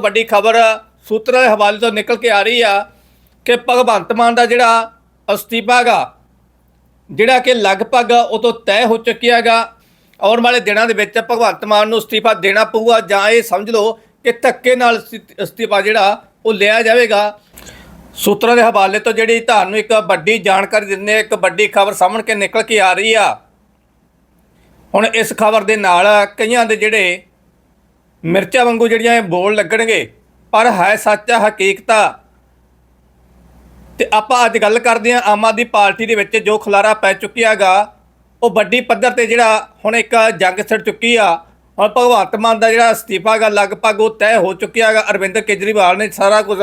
ਵੱਡੀ ਖਬਰ ਸੂਤਰਾਂ ਦੇ ਹਵਾਲੇ ਤੋਂ ਨਿਕਲ ਕੇ ਆ ਰਹੀ ਆ ਕਿ ਭਗਵੰਤ ਮਾਨ ਦਾ ਜਿਹੜਾ ਅਸਤੀਫਾ ਗਾ ਜਿਹੜਾ ਕਿ ਲਗਭਗ ਉਹ ਤੋਂ ਤੈਅ ਹੋ ਚੁੱਕਿਆ ਗਾ ਆਉਣ ਵਾਲੇ ਦਿਨਾਂ ਦੇ ਵਿੱਚ ਭਗਵੰਤ ਮਾਨ ਨੂੰ ਅਸਤੀਫਾ ਦੇਣਾ ਪਊਗਾ ਜਾਂ ਇਹ ਸਮਝ ਲਓ ਕਿ ਧੱਕੇ ਨਾਲ ਅਸਤੀਫਾ ਜਿਹੜਾ ਉਹ ਲਿਆ ਜਾਵੇਗਾ। ਸੂਤਰਾਂ ਦੇ ਹਵਾਲੇ ਤੋਂ ਜਿਹੜੀ ਤੁਹਾਨੂੰ ਇੱਕ ਵੱਡੀ ਜਾਣਕਾਰੀ ਦਿੰਦੇ ਇੱਕ ਵੱਡੀ ਖਬਰ ਸਾਹਮਣੇ ਕੇ ਨਿਕਲ ਕੇ ਆ ਰਹੀ ਆ। ਹੁਣ ਇਸ ਖਬਰ ਦੇ ਨਾਲ ਕਈਆਂ ਦੇ ਜਿਹੜੇ ਮਿਰਚਾਂ ਵਾਂਗੂ ਜਿਹੜੀਆਂ ਇਹ ਬੋਲ ਲੱਗਣਗੇ, ਪਰ ਹੈ ਸੱਚ ਆ, ਹਕੀਕਤ ਤੇ ਆਪਾਂ ਅੱਜ ਗੱਲ ਕਰਦੇ ਹਾਂ ਆਮ ਆਦਮੀ ਪਾਰਟੀ ਦੇ ਵਿੱਚ ਜੋ ਖਲਾਰਾ ਪੈ ਚੁੱਕਿਆਗਾ ਉਹ ਵੱਡੀ ਪੱਧਰ ਤੇ ਜਿਹੜਾ ਹੁਣ ਇੱਕ ਜੰਗ ਛਿੜ ਚੁੱਕੀ ਆ। ਹੁਣ ਭਗਵੰਤ ਮਾਨ ਦਾ ਜਿਹੜਾ ਅਸਤੀਫਾ ਗਾ ਲਗਭਗ ਉਹ ਤੈਅ ਹੋ ਚੁੱਕਿਆ ਚੁੱਕਿਆਗਾ ਅਰਵਿੰਦ ਕੇਜਰੀਵਾਲ ਨੇ ਸਾਰਾ ਕੁਝ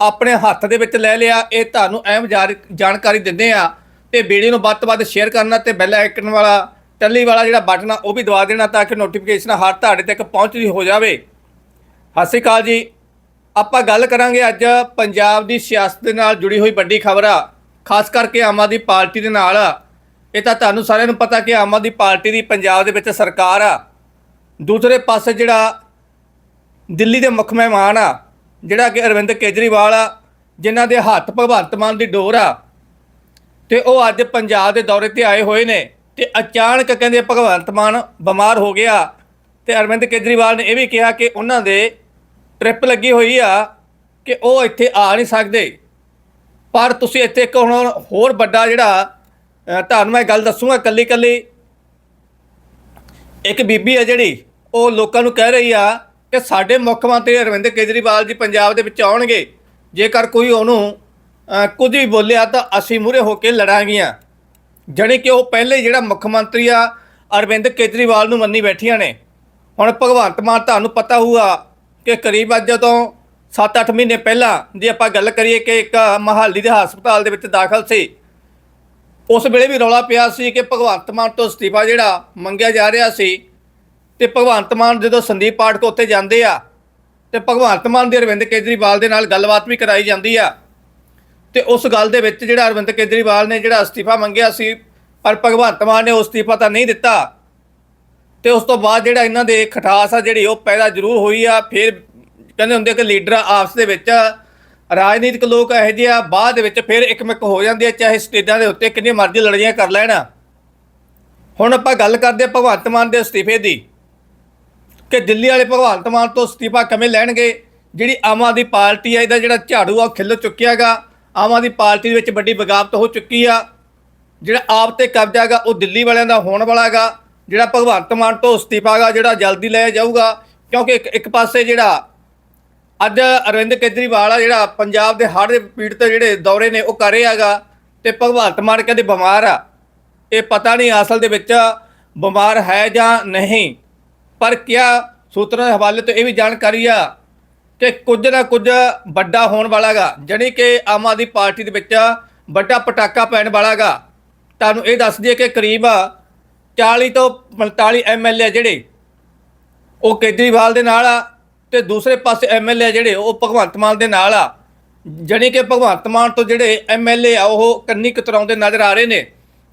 ਆਪਣੇ ਹੱਥ ਦੇ ਵਿੱਚ ਲੈ ਲਿਆ। ਇਹ ਤੁਹਾਨੂੰ ਅਹਿਮ ਜਾਰ- ਜਾਣਕਾਰੀ ਦਿੰਦੇ ਆ ਤੇ ਵੀਡੀਓ ਨੂੰ ਵੱਧ ਤੋਂ ਵੱਧ ਸ਼ੇਅਰ ਕਰਨਾ ਤੇ ਬੈਲ ਆਈਕਨ ਵਾਲਾ ਟੱਲੀ ਵਾਲਾ ਜਿਹੜਾ ਬਟਨ ਆ, ਉਹ ਵੀ ਦਬਾ ਦੇਣਾ ਤਾਂ ਕਿ ਨੋਟੀਫਿਕੇਸ਼ਨ ਹਰ ਤੁਹਾਡੇ ਤੱਕ ਪਹੁੰਚਦੀ ਹੋ ਜਾਵੇ। ਸਤਿ ਸ਼੍ਰੀ ਅਕਾਲ ਜੀ। ਆਪਾਂ ਗੱਲ ਕਰਾਂਗੇ ਅੱਜ ਪੰਜਾਬ ਦੀ ਸਿਆਸਤ ਦੇ ਨਾਲ ਜੁੜੀ ਹੋਈ ਵੱਡੀ ਖਬਰ ਆ, ਖਾਸ ਕਰਕੇ ਆਮ ਆਦਮੀ ਪਾਰਟੀ ਦੇ ਨਾਲ। ਇਹ ਤਾਂ ਤੁਹਾਨੂੰ ਸਾਰਿਆਂ ਨੂੰ ਪਤਾ ਕਿ ਆਮ ਆਦਮੀ ਪਾਰਟੀ ਦੀ ਪੰਜਾਬ ਦੇ ਵਿੱਚ ਸਰਕਾਰ ਆ। ਦੂਸਰੇ ਪਾਸੇ ਜਿਹੜਾ ਦਿੱਲੀ ਦੇ ਮੁੱਖ ਮਹਿਮਾਨ ਆ, ਜਿਹੜਾ ਕਿ ਅਰਵਿੰਦ ਕੇਜਰੀਵਾਲ ਆ, ਜਿਨ੍ਹਾਂ ਦੇ ਹੱਥ ਭਗਵੰਤ ਮਾਨ ਦੀ ਡੋਰ ਆ, ਤੇ ਉਹ ਅੱਜ ਪੰਜਾਬ ਦੇ ਦੌਰੇ ਤੇ ਆਏ ਹੋਏ ਨੇ। ਤੇ ਅਚਾਨਕ ਕਹਿੰਦੇ ਭਗਵੰਤ ਮਾਨ ਬਿਮਾਰ ਹੋ ਗਿਆ ਤੇ ਅਰਵਿੰਦ ਕੇਜਰੀਵਾਲ ਨੇ ਇਹ ਵੀ ਕਿਹਾ ਕਿ ਉਹਨਾਂ ਦੇ ਟ੍ਰਿਪ ਲੱਗੀ ਹੋਈ ਆ ਕਿ ਉਹ ਇੱਥੇ ਆ ਨਹੀਂ ਸਕਦੇ। ਪਰ ਤੁਸੀਂ ਇੱਥੇ ਇੱਕ ਹੁਣ ਹੋਰ ਵੱਡਾ ਜਿਹੜਾ ਤੁਹਾਨੂੰ ਮੈਂ ਗੱਲ ਦੱਸੂਗਾ ਕੱਲੀ ਕੱਲੀ। ਇੱਕ ਬੀਬੀ ਆ ਜਿਹੜੀ, ਉਹ ਲੋਕਾਂ ਨੂੰ ਕਹਿ ਰਹੀ ਆ ਕਿ ਸਾਡੇ ਮੁੱਖ ਮੰਤਰੀ ਅਰਵਿੰਦ ਕੇਜਰੀਵਾਲ ਜੀ ਪੰਜਾਬ ਦੇ ਵਿੱਚ ਆਉਣਗੇ। ਜੇਕਰ ਕੋਈ ਉਹਨੂੰ ਕੁਝ ਵੀ ਬੋਲਿਆ ਤਾਂ ਅਸੀਂ ਮੂਰੇ ਹੋ ਕੇ ਲੜਾਂਗੀਆਂ। ਜਾਣੀ ਕਿ ਉਹ ਪਹਿਲੇ ਜਿਹੜਾ ਮੁੱਖ ਮੰਤਰੀ ਆ, ਅਰਵਿੰਦ ਕੇਜਰੀਵਾਲ ਨੂੰ ਮੰਨੀ ਬੈਠੀਆਂ ਨੇ। ਹੁਣ ਭਗਵੰਤ ਮਾਨ ਤੁਹਾਨੂੰ ਪਤਾ ਹੋਊਗਾ ਕਿ ਕਰੀਬ ਅੱਜ ਤੋਂ 7-8 ਮਹੀਨੇ ਪਹਿਲਾਂ ਜੇ ਆਪਾਂ ਗੱਲ ਕਰੀਏ ਕਿ ਇੱਕ ਮਹਾਲੀ ਦੇ ਹਸਪਤਾਲ ਦੇ ਵਿੱਚ ਦਾਖਲ ਸੀ, ਉਸ ਵੇਲੇ ਵੀ ਰੌਲਾ ਪਿਆ ਸੀ ਕਿ ਭਗਵੰਤ ਮਾਨ ਤੋਂ ਅਸਤੀਫਾ ਜਿਹੜਾ ਮੰਗਿਆ ਜਾ ਰਿਹਾ ਸੀ ਤੇ ਭਗਵੰਤ ਮਾਨ ਜਦੋਂ ਸੰਦੀਪ ਪਾਠਕ ਉੱਥੇ ਜਾਂਦੇ ਆ, ਤੇ ਭਗਵੰਤ ਮਾਨ ਦੇ ਅਰਵਿੰਦ ਕੇਜਰੀਵਾਲ ਦੇ ਨਾਲ ਗੱਲਬਾਤ ਵੀ ਕਰਾਈ ਜਾਂਦੀ ਆ। ਤੇ ਉਸ ਗੱਲ ਦੇ ਵਿੱਚ ਜਿਹੜਾ ਅਰਵਿੰਦ ਕੇਜਰੀਵਾਲ ਨੇ ਜਿਹੜਾ ਅਸਤੀਫਾ ਮੰਗਿਆ ਸੀ, ਪਰ ਭਗਵੰਤ ਮਾਨ ਨੇ ਉਹ ਅਸਤੀਫਾ ਤਾਂ ਨਹੀਂ ਦਿੱਤਾ। ਤੇ ਉਸ ਤੋਂ ਬਾਅਦ ਜਿਹੜਾ ਇਹਨਾਂ ਦੇ ਖਟਾਸ ਆ ਜਿਹੜੀ ਉਹ ਪੈਦਾ ਜ਼ਰੂਰ ਹੋਈ ਆ। ਫਿਰ ਕਹਿੰਦੇ ਹੁੰਦੇ ਕਿ ਲੀਡਰ ਆਪਸ ਦੇ ਵਿੱਚ ਰਾਜਨੀਤਿਕ ਲੋਕ ਇਹੋ ਜਿਹੇ ਆ, ਬਾਅਦ ਦੇ ਵਿੱਚ ਫਿਰ ਇੱਕਮਿਕ ਹੋ ਜਾਂਦੇ ਆ, ਚਾਹੇ ਸਟੇਜਾਂ ਦੇ ਉੱਤੇ ਕਿੰਨੀ ਮਰਜ਼ੀ ਲੜਾਈਆਂ ਕਰ ਲੈਣ। ਹੁਣ ਆਪਾਂ ਗੱਲ ਕਰਦੇ ਆ ਭਗਵੰਤ ਮਾਨ ਦੇ ਅਸਤੀਫੇ ਦੀ, ਕਿ ਦਿੱਲੀ ਵਾਲੇ ਭਗਵੰਤ ਮਾਨ ਤੋਂ ਅਸਤੀਫਾ ਕਿਵੇਂ ਲੈਣਗੇ? ਜਿਹੜੀ ਆਮ ਆਦਮੀ ਪਾਰਟੀ ਆ, ਇਹਦਾ ਜਿਹੜਾ ਝਾੜੂ ਆ, ਉਹ ਖਿੱਲ ਚੁੱਕਿਆਗਾ ਆਮ ਆਦਮੀ ਪਾਰਟੀ ਦੇ ਵਿੱਚ ਵੱਡੀ ਬਗਾਵਤ ਹੋ ਚੁੱਕੀ ਆ। ਜਿਹੜਾ ਆਪ ਤੇ ਕਬਜ਼ਾ ਗਾ ਉਹ ਦਿੱਲੀ ਵਾਲਿਆਂ ਦਾ ਹੋਣ ਵਾਲਾ ਗਾ ਜਿਹੜਾ ਭਗਵੰਤ ਮਾਨ ਤੋਂ ਅਸਤੀਫਾ ਗਾ ਜਿਹੜਾ ਜਲਦੀ ਲਿਆ ਜਾਊਗਾ। ਕਿਉਂਕਿ ਇੱਕ ਇੱਕ ਪਾਸੇ ਜਿਹੜਾ ਅੱਜ ਅਰਵਿੰਦ ਕੇਜਰੀਵਾਲ ਆ, ਜਿਹੜਾ ਪੰਜਾਬ ਦੇ ਹੜ੍ਹ ਦੇ ਪੀੜਤ ਜਿਹੜੇ ਦੌਰੇ ਨੇ, ਉਹ ਕਰ ਰਿਹਾ ਗਾ ਤੇ ਭਗਵੰਤ ਮਾਨ ਕਹਿੰਦੇ ਬਿਮਾਰ ਆ। ਇਹ ਪਤਾ ਨਹੀਂ ਅਸਲ ਦੇ ਵਿੱਚ ਬਿਮਾਰ ਹੈ ਜਾਂ ਨਹੀਂ। ਪਰ ਕਿਆ ਸੂਤਰਾਂ ਦੇ ਹਵਾਲੇ ਤੋਂ ਇਹ ਵੀ ਜਾਣਕਾਰੀ ਆ ਕਿ ਕੁਝ ਨਾ ਕੁਝ ਵੱਡਾ ਹੋਣ ਵਾਲਾਗਾ, ਜਾਣੀ ਕਿ ਆਮ ਆਦਮੀ ਪਾਰਟੀ ਦੇ ਵਿੱਚ ਵੱਡਾ ਪਟਾਕਾ ਪੈਣ ਵਾਲਾਗਾ। ਤੁਹਾਨੂੰ ਇਹ ਦੱਸ ਦਈਏ ਕਿ ਕਰੀਬ 40 ਤੋਂ 45 ਐਮਐਲਏ ਜਿਹੜੇ, ਉਹ ਕੇਜਰੀਵਾਲ ਦੇ ਨਾਲ ਆ ਤੇ ਦੂਸਰੇ ਪਾਸੇ ਐਮਐਲਏ ਜਿਹੜੇ, ਉਹ ਭਗਵੰਤ ਮਾਨ ਦੇ ਨਾਲ ਆ। ਜਾਣੀ ਕਿ ਭਗਵੰਤ ਮਾਨ ਤੋਂ ਜਿਹੜੇ ਐਮਐਲਏ ਆ, ਉਹ ਕੰਨੀ ਕਤਰਾਉਂਦੇ ਨਜ਼ਰ ਆ ਰਹੇ ਨੇ।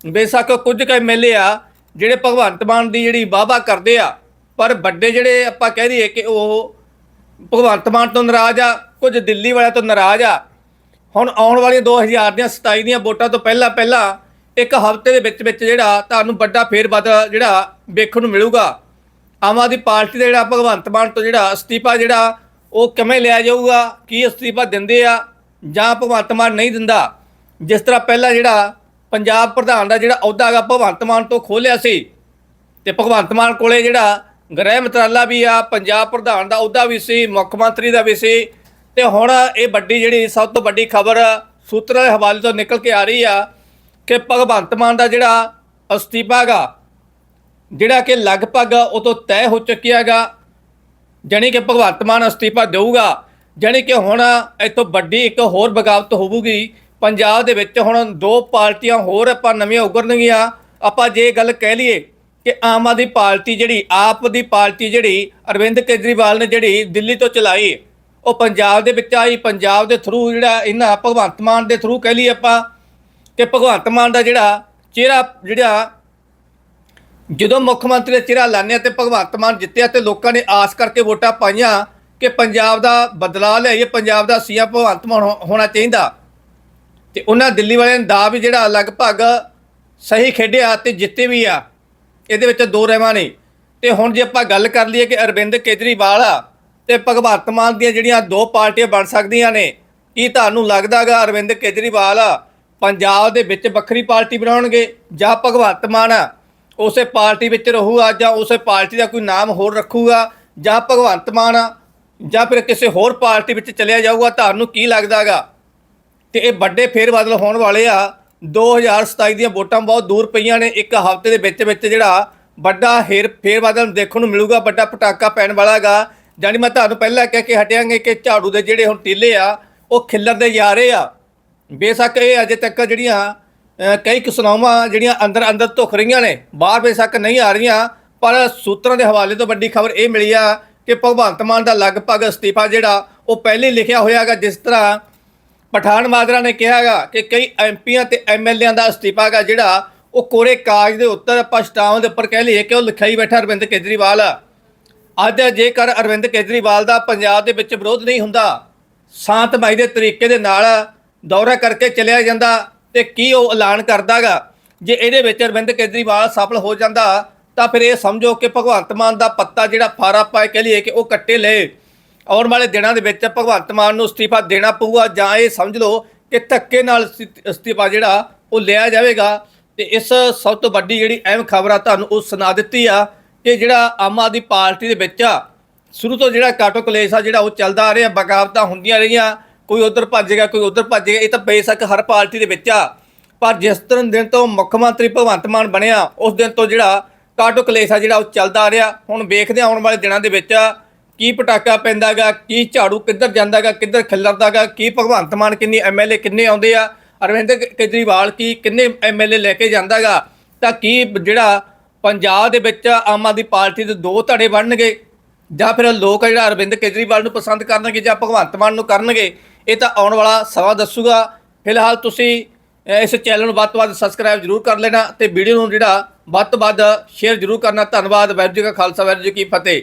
ਬੇਸ਼ੱਕ ਕੁਝ ਕੁ ਐਮਐਲਏ ਆ ਜਿਹੜੇ ਭਗਵੰਤ ਮਾਨ ਦੀ ਜਿਹੜੀ ਵਾਹਵਾ ਕਰਦੇ ਆ, ਪਰ ਵੱਡੇ ਜਿਹੜੇ ਆਪਾਂ ਕਹਿ ਦਈਏ ਕਿ ਉਹ ਭਗਵੰਤ ਮਾਨ ਤੋਂ ਨਾਰਾਜ਼ ਆ, ਕੁਝ ਦਿੱਲੀ ਵਾਲਿਆਂ ਤੋਂ ਨਾਰਾਜ਼ ਆ। ਹੁਣ ਆਉਣ ਵਾਲੀਆਂ 2000 ਦੀਆਂ 27 ਦੀਆਂ ਵੋਟਾਂ ਤੋਂ ਪਹਿਲਾਂ ਪਹਿਲਾਂ ਇੱਕ ਹਫ਼ਤੇ ਦੇ ਵਿੱਚ ਵਿੱਚ ਜਿਹੜਾ ਤੁਹਾਨੂੰ ਵੱਡਾ ਫੇਰ ਬਦਲ ਜਿਹੜਾ ਵੇਖਣ ਨੂੰ ਮਿਲੂਗਾ। ਆਮ ਆਦਮੀ ਪਾਰਟੀ ਦਾ ਜਿਹੜਾ ਭਗਵੰਤ ਮਾਨ ਤੋਂ ਜਿਹੜਾ ਅਸਤੀਫਾ ਜਿਹੜਾ, ਉਹ ਕਿਵੇਂ ਲਿਆ ਜਾਊਗਾ, ਕੀ ਅਸਤੀਫਾ ਦਿੰਦੇ ਆ ਜਾਂ ਭਗਵੰਤ ਮਾਨ ਨਹੀਂ ਦਿੰਦਾ। ਜਿਸ ਤਰ੍ਹਾਂ ਪਹਿਲਾਂ ਜਿਹੜਾ ਪੰਜਾਬ ਪ੍ਰਧਾਨ ਦਾ ਜਿਹੜਾ ਅਹੁਦਾ ਹੈਗਾ, ਭਗਵੰਤ ਮਾਨ ਤੋਂ ਖੋਲਿਆ ਸੀ। ਤੇ ਭਗਵੰਤ ਮਾਨ ਕੋਲੇ ਜਿਹੜਾ ਗ੍ਰਹਿ ਮੰਤਰਾਲਾ ਵੀ ਆ, ਪੰਜਾਬ ਪ੍ਰਧਾਨ ਦਾ, ਉਹਦਾ ਵੀ ਸੀ, ਮੁੱਖ ਮੰਤਰੀ ਦਾ ਵੀ ਸੀ। ਤੇ ਹੁਣ ਇਹ ਵੱਡੀ ਜਿਹੜੀ ਸਭ ਤੋਂ ਵੱਡੀ ਖਬਰ ਸੂਤਰਾਂ ਦੇ ਹਵਾਲੇ ਤੋਂ ਨਿਕਲ ਕੇ ਆ ਰਹੀ ਆ ਕਿ ਭਗਵੰਤ ਮਾਨ ਦਾ ਜਿਹੜਾ ਅਸਤੀਫਾ ਗਾ ਜਿਹੜਾ ਕਿ ਲਗਭਗ ਉਹ ਤੋਂ ਤੈਅ ਹੋ ਚੁੱਕਿਆਗਾ ਜਾਣੀ ਕਿ ਭਗਵੰਤ ਮਾਨ ਅਸਤੀਫਾ ਦੇਊਗਾ, ਜਾਣੀ ਕਿ ਹੁਣ ਇਤੋਂ ਵੱਡੀ ਇੱਕ ਹੋਰ ਬਗਾਵਤ ਹੋਊਗੀ। ਪੰਜਾਬ ਦੇ ਵਿੱਚ ਹੁਣ ਦੋ ਪਾਰਟੀਆਂ ਹੋਰ ਆਪਾਂ ਨਵੀਆਂ ਉਭਰਨਗੀਆਂ। ਆਪਾਂ ਜੇ ਗੱਲ ਕਹਿ ਲਈਏ ਕਿ ਆਮ ਆਦਮੀ ਪਾਰਟੀ ਜਿਹੜੀ, ਆਪ ਦੀ ਪਾਰਟੀ ਜਿਹੜੀ ਅਰਵਿੰਦ ਕੇਜਰੀਵਾਲ ਨੇ ਜਿਹੜੀ ਦਿੱਲੀ ਤੋਂ ਚਲਾਈ, ਉਹ ਪੰਜਾਬ ਦੇ ਵਿੱਚ ਆਈ, ਪੰਜਾਬ ਦੇ ਥਰੂ ਜਿਹੜਾ ਇਹਨਾਂ ਭਗਵੰਤ ਮਾਨ ਦੇ ਥਰੂ ਕਹਿ ਲਈਏ ਆਪਾਂ, ਕਿ ਭਗਵੰਤ ਮਾਨ ਦਾ ਜਿਹੜਾ ਚਿਹਰਾ ਜਿਹੜਾ, ਜਦੋਂ ਮੁੱਖ ਮੰਤਰੀ ਦਾ ਚਿਹਰਾ ਲਾਣਿਆ ਤੇ ਭਗਵੰਤ ਮਾਨ ਜਿੱਤਿਆ ਤੇ ਲੋਕਾਂ ਨੇ ਆਸ ਕਰਕੇ ਵੋਟਾਂ ਪਾਈਆਂ ਕਿ ਪੰਜਾਬ ਦਾ ਬਦਲਾਅ ਲਿਆਈਏ, ਪੰਜਾਬ ਦਾ ਸੀਐਮ ਭਗਵੰਤ ਮਾਨ ਹੋ- ਹੋਣਾ ਚਾਹੀਦਾ। ਤੇ ਉਹਨਾਂ ਦਿੱਲੀ ਵਾਲਿਆਂ ਨੇ ਦਾ ਵੀ ਜਿਹੜਾ ਲਗਭਗ ਸਹੀ ਖੇਡਿਆ ਤੇ ਜਿੱਤੇ ਵੀ ਆ। ਇਹਦੇ ਵਿੱਚ ਦੋ ਰਹਿਮਾਂ ਨੇ। ਤੇ ਹੁਣ ਜੇ ਆਪਾਂ ਗੱਲ ਕਰ ਲਈਏ ਕਿ ਅਰਵਿੰਦ ਕੇਜਰੀਵਾਲ ਆ, ਤੇ ਭਗਵੰਤ ਮਾਨ ਦੀਆਂ ਜਿਹੜੀਆਂ ਦੋ ਪਾਰਟੀਆਂ ਬਣ ਸਕਦੀਆਂ ਨੇ, ਕੀ ਤੁਹਾਨੂੰ ਲੱਗਦਾਗਾ ਅਰਵਿੰਦ ਕੇਜਰੀਵਾਲ ਪੰਜਾਬ ਦੇ ਵਿੱਚ ਵੱਖਰੀ ਪਾਰਟੀ ਬਣਾਉਣਗੇ ਜਾਂ ਭਗਵੰਤ ਮਾਨ ਉਸੇ ਪਾਰਟੀ ਵਿੱਚ ਰਹੂਗਾ ਜਾਂ ਉਸੇ ਪਾਰਟੀ ਦਾ ਕੋਈ ਨਾਮ ਹੋਰ ਰੱਖੂਗਾ ਜਾਂ ਭਗਵੰਤ ਮਾਨ ਆ, ਜਾਂ ਫਿਰ ਕਿਸੇ ਹੋਰ ਪਾਰਟੀ ਵਿੱਚ ਚਲਿਆ ਜਾਊਗਾ? ਤੁਹਾਨੂੰ ਕੀ ਲੱਗਦਾਗਾ ਤੇ ਇਹ ਵੱਡੇ ਫੇਰ ਬਦਲ ਹੋਣ ਵਾਲੇ ਆ। 2027 ਦੀਆਂ ਵੋਟਾਂ ਬਹੁਤ ਦੂਰ ਪਈਆਂ ਨੇ। ਇੱਕ ਹਫ਼ਤੇ ਦੇ ਵਿੱਚ ਵਿੱਚ ਜਿਹੜਾ ਵੱਡਾ ਹੇਰ ਫੇਰ ਬਦਲ ਦੇਖਣ ਨੂੰ ਮਿਲੂਗਾ, ਵੱਡਾ ਪਟਾਕਾ ਪੈਣ ਵਾਲਾਗਾ ਜਾਨੀ ਮੈਂ ਤੁਹਾਨੂੰ ਪਹਿਲਾਂ ਕਹਿ ਕੇ ਹਟਿਆਂਗੇ ਕਿ ਝਾੜੂ ਦੇ ਜਿਹੜੇ ਹੁਣ ਟੀਲੇ ਆ, ਉਹ ਖਿੱਲਰਦੇ ਜਾ ਰਹੇ ਆ। ਬੇਸ਼ੱਕ ਇਹ ਅਜੇ ਤੱਕ ਜਿਹੜੀਆਂ ਕਈ ਕਿਸਨਾਵਾਂ ਜਿਹੜੀਆਂ ਅੰਦਰ ਅੰਦਰ ਧੁਖ ਰਹੀਆਂ ਨੇ, ਬਾਹਰ ਬੇਸ਼ੱਕ ਨਹੀਂ ਆ ਰਹੀਆਂ, ਪਰ ਸੂਤਰਾਂ ਦੇ ਹਵਾਲੇ ਤੋਂ ਵੱਡੀ ਖਬਰ ਇਹ ਮਿਲੀ ਆ ਕਿ ਭਗਵੰਤ ਮਾਨ ਦਾ ਲਗਭਗ ਅਸਤੀਫਾ ਜਿਹੜਾ, ਉਹ ਪਹਿਲੇ ਹੀ ਲਿਖਿਆ ਹੋਇਆਗਾ ਜਿਸ ਤਰ੍ਹਾਂ ਪਠਾਨ ਮਾਜਰਾ ਨੇ ਕਿਹਾਗਾ ਕਿ ਕਈ ਐਮਪੀਆਂ ਤੇ ਐਮਐਲਏਆਂ ਦਾ ਅਸਤੀਫਾ ਗਾ ਜਿਹੜਾ ਉਹ ਕੋਰੇ ਕਾਗਜ਼ ਦੇ ਉੱਤੇ ਪਛਤਾਵਾਂ ਦੇ ਉੱਪਰ ਕਹਿ ਲਈਏ ਕਿ ਉਹ ਲਿਖਾਈ ਬੈਠਾ ਅਰਵਿੰਦ ਕੇਜਰੀਵਾਲ। ਅੱਜ ਜੇਕਰ ਅਰਵਿੰਦ ਕੇਜਰੀਵਾਲ ਦਾ ਪੰਜਾਬ ਦੇ ਵਿੱਚ ਵਿਰੋਧ ਨਹੀਂ ਹੁੰਦਾ ਸ਼ਾਂਤਮਈ ਦੇ ਤਰੀਕੇ ਦੇ ਨਾਲ ਦੌਰਾ ਕਰਕੇ ਚਲਿਆ ਜਾਂਦਾ ਤੇ ਕੀ ਉਹ ਐਲਾਨ ਕਰਦਾਗਾ ਜੇ ਇਹਦੇ ਵਿੱਚ ਅਰਵਿੰਦ ਕੇਜਰੀਵਾਲ ਸਫਲ ਹੋ ਜਾਂਦਾ ਤਾਂ ਫਿਰ ਇਹ ਸਮਝੋ ਕਿ ਭਗਵੰਤ ਮਾਨ ਦਾ ਪੱਤਾ ਜਿਹੜਾ ਫਾਰਾ ਪਾਏ ਕਹਿ ਲਈਏ ਕਿ ਉਹ ਕੱਟੇ ਲਏ। ਆਉਣ ਵਾਲੇ ਦਿਨਾਂ ਦੇ ਵਿੱਚ ਭਗਵੰਤ ਮਾਨ ਨੂੰ ਅਸਤੀਫਾ ਦੇਣਾ ਪਊਗਾ ਜਾਂ ਇਹ ਸਮਝ ਲਓ ਕਿ ਧੱਕੇ ਨਾਲ ਅਸਤੀਫਾ ਜਿਹੜਾ ਉਹ ਲਿਆ ਜਾਵੇਗਾ। ਤੇ ਇਸ ਸਭ ਤੋਂ ਵੱਡੀ ਜਿਹੜੀ ਅਹਿਮ ਖਬਰ ਆ ਤੁਹਾਨੂੰ ਉਹ ਸੁਣਾ ਦਿੱਤੀ ਆ ਕਿ ਜਿਹੜਾ ਆਮ ਆਦਮੀ ਪਾਰਟੀ ਦੇ ਵਿੱਚ ਆ, ਸ਼ੁਰੂ ਤੋਂ ਜਿਹੜਾ ਕਾਟੋ ਕਲੇਸ਼ ਆ ਜਿਹੜਾ ਉਹ ਚੱਲਦਾ ਆ ਰਿਹਾ, ਬਗਾਵਤਾਂ ਹੁੰਦੀਆਂ ਰਹੀਆਂ, ਕੋਈ ਉਧਰ ਭੱਜੇਗਾ ਕੋਈ ਉਧਰ ਭੱਜੇਗਾ ਇਹ ਤਾਂ ਬੇਸ਼ੱਕ ਹਰ ਪਾਰਟੀ ਦੇ ਵਿੱਚ ਆ। ਪਰ ਜਿਸ ਤਰ੍ਹਾਂ ਦਿਨ ਤੋਂ ਮੁੱਖ ਮੰਤਰੀ ਭਗਵੰਤ ਮਾਨ ਬਣਿਆ, ਉਸ ਦਿਨ ਤੋਂ ਜਿਹੜਾ ਕਾਟੋ ਕਲੇਸ਼ ਆ ਜਿਹੜਾ ਉਹ ਚੱਲਦਾ ਆ ਰਿਹਾ। ਹੁਣ ਵੇਖਦੇ ਆਉਣ ਵਾਲੇ ਦਿਨਾਂ ਦੇ ਵਿੱਚ ਕੀ ਪਟਾਕਾ ਪੈਂਦਾਗਾ, ਕੀ ਝਾੜੂ ਕਿੱਧਰ ਜਾਂਦਾਗਾ, ਕਿੱਧਰ ਖਿਲਰਦਾਗਾ, ਕੀ ਭਗਵੰਤ ਮਾਨ ਕਿੰਨੀ ਐਮਐਲਏ ਕਿੰਨੇ ਆਉਂਦੇ ਆ ਅਰਵਿੰਦ ਕੇਜਰੀਵਾਲ ਕੀ ਕਿੰਨੇ ਐਮਐਲਏ ਲੈ ਕੇ ਜਾਂਦਾਗਾ, ਤਾਂ ਕੀ ਜਿਹੜਾ ਪੰਜਾਬ ਦੇ ਵਿੱਚ ਆਮ ਆਦਮੀ ਪਾਰਟੀ ਦੇ ਦੋ ਧੜੇ ਬਣਨਗੇ, ਜਾਂ ਫਿਰ ਲੋਕ ਜਿਹੜਾ ਅਰਵਿੰਦ ਕੇਜਰੀਵਾਲ ਨੂੰ ਪਸੰਦ ਕਰਨਗੇ ਜਾਂ ਭਗਵੰਤ ਮਾਨ ਨੂੰ ਕਰਨਗੇ, ਇਹ ਤਾਂ ਆਉਣ ਵਾਲਾ ਸਮਾਂ ਦੱਸੂਗਾ। ਫਿਲਹਾਲ ਤੁਸੀਂ ਇਸ ਚੈਨਲ ਨੂੰ ਵੱਧ ਤੋਂ ਵੱਧ ਸਬਸਕ੍ਰਾਈਬ ਜ਼ਰੂਰ ਕਰ ਲੈਣਾ ਤੇ ਵੀਡੀਓ ਨੂੰ ਜਿਹੜਾ ਵੱਧ ਤੋਂ ਵੱਧ ਸ਼ੇਅਰ ਜ਼ਰੂਰ ਕਰਨਾ। ਧੰਨਵਾਦ, ਵਾਹਿਗੁਰੂ ਜੀ ਕਾ ਖਾਲਸਾ, ਵਾਹਿਗੁਰੂ ਜੀ ਕੀ ਫਤਿਹ।